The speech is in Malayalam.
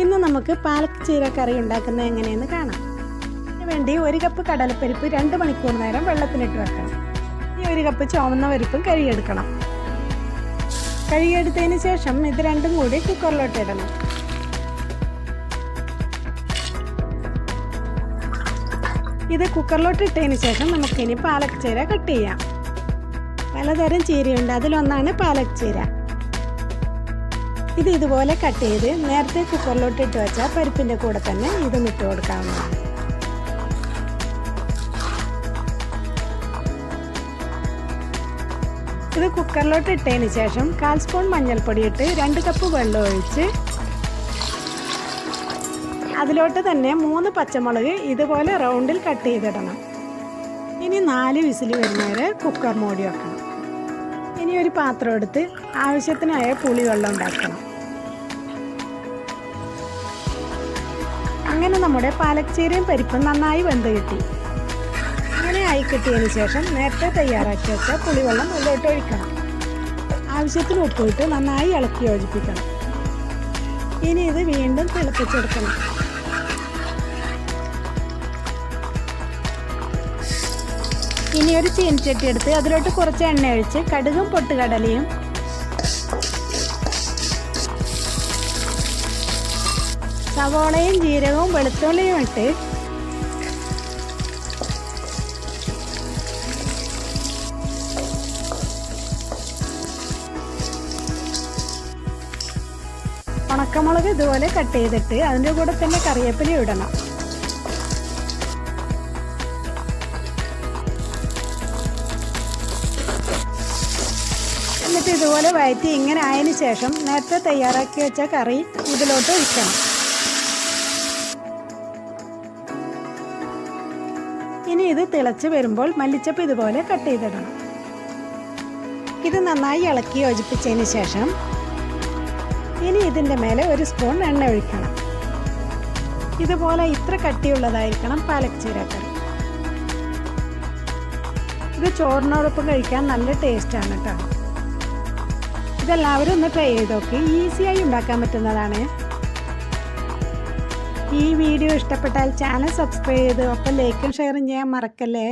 ഇന്ന് നമുക്ക് പാലക്ക് ചീര കറി ഉണ്ടാക്കുന്നത് എങ്ങനെയെന്ന് കാണാം. ഇതിന് വേണ്ടി ഒരു കപ്പ് കടലപ്പരിപ്പ് രണ്ട് മണിക്കൂർ നേരം വെള്ളത്തിനിട്ട് വെക്കണം. ഈ ഒരു കപ്പ് ചുവന്ന പരിപ്പും കഴുകിയെടുക്കണം. കഴുകിയെടുത്തതിന് ശേഷം ഇത് രണ്ടും കൂടി കുക്കറിലോട്ട് ഇടണം. ഇത് കുക്കറിലോട്ട് ഇട്ടതിന് ശേഷം നമുക്കിനി പാലക്ക് ചീര കട്ട് ചെയ്യാം. പലതരം ചീരയുണ്ട്. അതിലൊന്നാണ് പാലക് ചീര. ഇത് ഇതുപോലെ കട്ട് ചെയ്ത് നേരത്തെ കുക്കറിലോട്ട് ഇട്ട് വെച്ചാൽ പരിപ്പിന്റെ കൂടെ തന്നെ ഇതും ഇട്ട് കൊടുക്കാവുന്നതാണ്. ഇത് കുക്കറിലോട്ട് ഇട്ടതിന് ശേഷം കാൽ സ്പൂൺ മഞ്ഞൾപ്പൊടി ഇട്ട് രണ്ട് കപ്പ് വെള്ളം ഒഴിച്ച് അതിലോട്ട് തന്നെ മൂന്ന് പച്ചമുളക് ഇതുപോലെ റൗണ്ടിൽ കട്ട് ചെയ്തിടണം. ഇനി നാല് വിസിൽ വരുന്നവരെ കുക്കർ മൂടി വെക്കണം. ഇനി ഒരു പാത്രം എടുത്ത് ആവശ്യത്തിനായ പുളിവെള്ളം ഉണ്ടാക്കണം. അങ്ങനെ നമ്മുടെ പാലക്ചീരയും പരിപ്പും നന്നായി വെന്ത് കിട്ടി. അങ്ങനെ ആയി കിട്ടിയതിന് ശേഷം നേരത്തെ തയ്യാറാക്കി വെച്ച പുളിവെള്ളം ഉള്ളിലോട്ട് ഒഴിക്കണം. ആവശ്യത്തിന് ഉപ്പിട്ട് നന്നായി ഇളക്കി യോജിപ്പിക്കണം. ഇനി ഇത് വീണ്ടും തിളപ്പിച്ചെടുക്കണം. ഇനി ഒരു ചീനച്ചട്ടി എടുത്ത് അതിലോട്ട് കുറച്ച് എണ്ണ ഒഴിച്ച് കടുകും പൊട്ടുകടലയും സവോളയും ജീരകവും വെളുത്തുള്ളിയും ഇട്ട് ഉണക്കമുളക് ഇതുപോലെ കട്ട് ചെയ്തിട്ട് അതിന്റെ കൂടെ തന്നെ കറിവേപ്പില ഇടണം. എന്നിട്ട് ഇതുപോലെ വയറ്റി ഇങ്ങനെ ആയതിനു ശേഷം നേരത്തെ തയ്യാറാക്കി വെച്ച കറി ഇതിലോട്ട് ഒഴിക്കണം. ഇനി ഇത് തിളച്ച് വരുമ്പോൾ മല്ലിച്ചപ്പ് ഇതുപോലെ കട്ട് ചെയ്തിടണം. ഇത് നന്നായി ഇളക്കി യോജിപ്പിച്ചതിന് ശേഷം ഇനി ഇതിന്റെ മേലെ ഒരു സ്പൂൺ എണ്ണ ഒഴിക്കണം. ഇതുപോലെ ഇത്ര കട്ടിയുള്ളതായിരിക്കണം പാലക് ചീരക്കറി ഇത് ചോറിനോടൊപ്പം കഴിക്കാൻ നല്ല ടേസ്റ്റാണ് കേട്ടോ ഇതെല്ലാവരും ഒന്ന് ട്രൈ ചെയ്ത് നോക്കി. ഈസിയായി ഉണ്ടാക്കാൻ പറ്റുന്നതാണ്. ഈ വീഡിയോ ഇഷ്ടപ്പെട്ടാൽ ചാനൽ സബ്സ്ക്രൈബ് ചെയ്ത് ഒപ്പം ലൈക്കും ഷെയറും ചെയ്യാൻ മറക്കല്ലേ?